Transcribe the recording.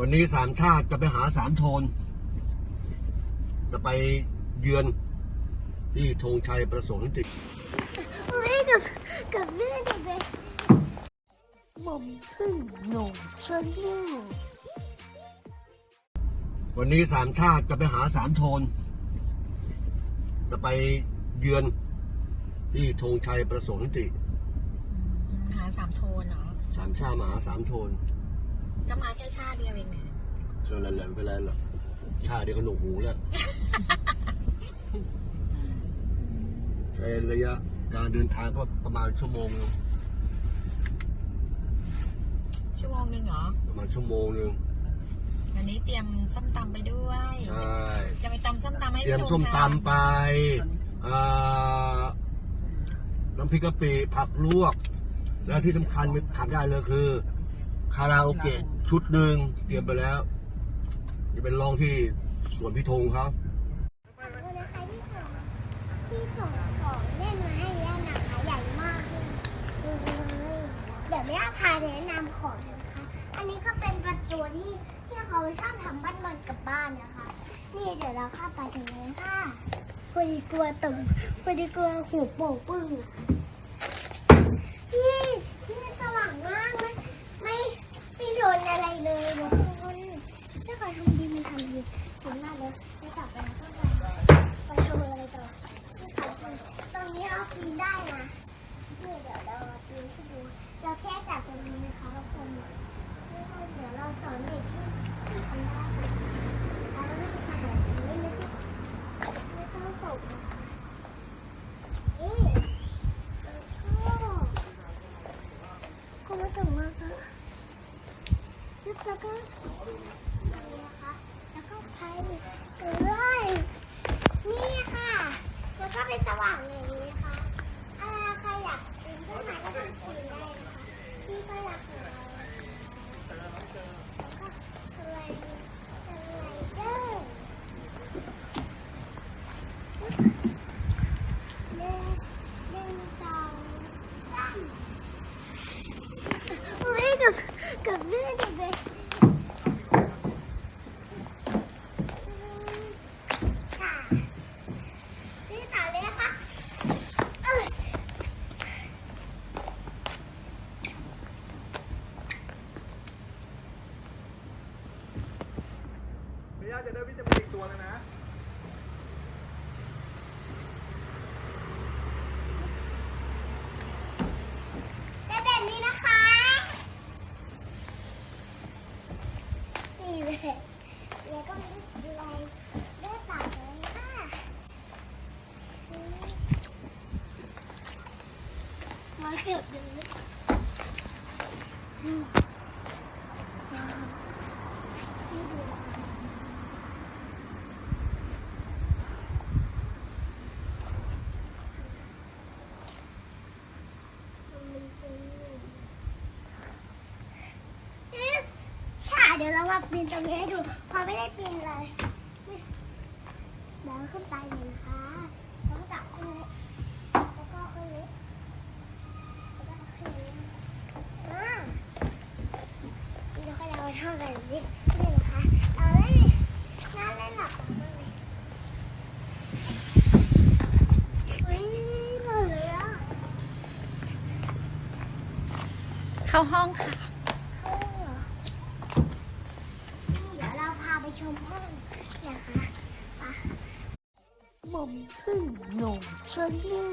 วันนี้สามชาติจะไปหาสามโทน จะไปเยือนที่ธงชัยประสงค์นิติเฮ้ยกับกับเรื่องเด็กเลยหม่อมพึ่งหนุ่มชวนเที่ยววันนี้สามชาติจะไปหาสามโทน จะไปเยือนที่ธงชัยประสงค์นิติ หาสามโทนเหรอสามชาติมาหาสามโทน ก็มาแค่ชาติเดียวเองเนี่ยก็แล้วแหละไม่เป็นไรหรอกชาติเดียวก็หนวกหูแล้วใช้ระยะการเดินทางก็ประมาณชั่วโมงนึงชั่วโมงหนึ่งเหรอ ประมาณชั่วโมงนึง วันนี้เตรียมส้มตำไปด้วย ใช่ จะไปตำส้มตำให้เตรียมพี่ส้มธงตำไปอ่าน้ำพริกกะปิผักลวก แล้วที่สำคัญไม่ขาดได้เลยคือ คาราโอเกะชุดหนึ่งเตรียมไปแล้ว จะเป็นรองที่สวนพิธงเขาวันนี้ใครที่ส่งที่ส่งของเล่นมาให้ย่านะคะใหญ่มากเลยดูเลยเดี๋ยวย่าพาแนะนำของนะคะ อันนี้ก็เป็นประตูที่ที่เขาชอบทำบ้านบอลกับบ้านนะคะ นี่เดี๋ยวเราเข้าไปถึงเลยค่ะพอดีกลัวตุ่มพอดีกลัวหูโป่งปึ้งอะนี่นี่สว่างมากไม่ไม่ไม่โดนอะไรเลยทุกคนถ้าใครทำดีมีทำดีทำหน้าเลยไม่กลับไปเข้าไปไปทำอะไรต่อนี่ค่ะตรงนี้เราปีนได้นะนี่เดี๋ยวเราปีนให้ดู เราแค่จับตรงนี้นะคะทุกคนเดี๋ยวเราสอนเด็กที่ที่ทำได้แล้วไม่ต้องทำแบบนี้ไม่ต้องไม่ต้องตกนะคะเอ๊แล้วก็ก็ไม่ตกมากค่ะแล้วก็นี่นะคะแล้วก็ไปเลยนี่ค่ะ แล้วก็เป็นสว่างอย่างนี้นะคะอ่าใครอยากปีนต้นไม้ก็ต้องปีนได้นะคะนี่ก็อยากเห็นเราแล้วก็สไลด์สไลเดอร์หนึ่งหนึ่งสองสามโอ้ย กับกับเรื่อดเลยค่ะนี่ต่อเลยนะคะเออเมียจะได้วิตามินอีกตัวนึงนะ เป็นแบบนี้นะคะ นี่เลย แล้วก็มีอะไรไดต่างเลยค่ะอืมมาเก็บดูอืมนี่ดูมันเป็น ใช่เดี๋ยวเรามาปีนตรงนี้ให้ดู พอไม่ได้ปีนเลยเดินขึ้นไปเลยนะคะต้องจับขึ้นเลยแล้วก็ขึ้นเลยแล้วก็ขึ้นเลยอ่าเดี๋ยวค่อยเราเท่ากันนิดนี่นะคะเอาเลยน่าเล่นหลับมากเลยอุ้ยหล่นเลยอะเข้าห้องค่ะ เข้าเหรอเดี๋ยวเราพาไป ชมห้องนะคะไปหม่อมพึ่งหนุ่มชวนเที่